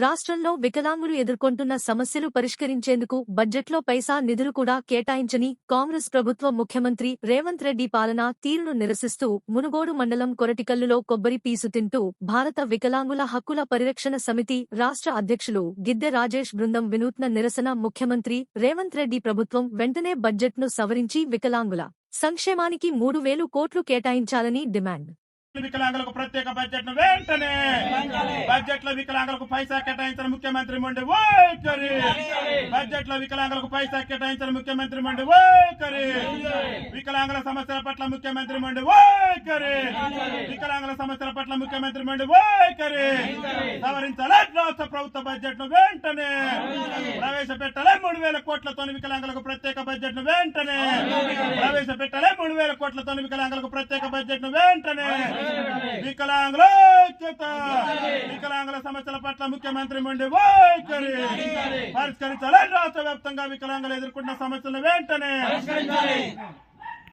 రాష్ట్రంలో వికలాంగులు ఎదుర్కొంటున్న సమస్యలు పరిష్కరించేందుకు బడ్జెట్లో పైసా నిధులు కూడా కేటాయించని కాంగ్రెస్ ప్రభుత్వ ముఖ్యమంత్రి రేవంత్ రెడ్డి పాలనా తీరును నిరసిస్తూ మునుగోడు మండలం కొరటికల్లులో కొబ్బరి పీసు తింటూ భారత వికలాంగుల హక్కుల పరిరక్షణ సమితి రాష్ట్ర అధ్యక్షులు గిద్దె రాజేష్ బృందం వినూత్న నిరసన ముఖ్యమంత్రి రేవంత్ రెడ్డి ప్రభుత్వం వెంటనే బడ్జెట్ను సవరించి వికలాంగుల సంక్షేమానికి మూడు వేలు కోట్లు కేటాయించాలని డిమాండ్. వికలాంగులకు ప్రత్యేక బడ్జెట్ను వెంటనే. బడ్జెట్లో వికలాంగులకు పైసా కేటాయించిన ముఖ్యమంత్రి మండి వైఖరి. బడ్జెట్లో వికలాంగులకు పైసా కేటాయించిన ముఖ్యమంత్రి మండి వైఖరి. వికలాంగుల సమస్యల పట్ల ముఖ్యమంత్రి మండి వైఖరి. వికలాంగుల సమస్యల పట్ల ముఖ్యమంత్రి మండి వైఖరి. సవరించాలి రాష్ట్ర ప్రభుత్వ బడ్జెట్ను వెంటనే. ప్రవేశపెట్టాలి మూడు వేల కోట్లతో వికలాంగులకు ప్రత్యేక బడ్జెట్ను వెంటనే ప్రవేశపెట్టాలి మూడు వేల కోట్లతో వికలాంగులకు ప్రత్యేక బడ్జెట్ను వెంటనే వికలాంగుల వికలాంగుల సమస్యల పట్ల ముఖ్యమంత్రి మండి వైఖరి. పరిష్కరించాలి రాష్ట్ర వ్యాప్తంగా వికలాంగులు ఎదుర్కొంటున్న సమస్యలను వెంటనే.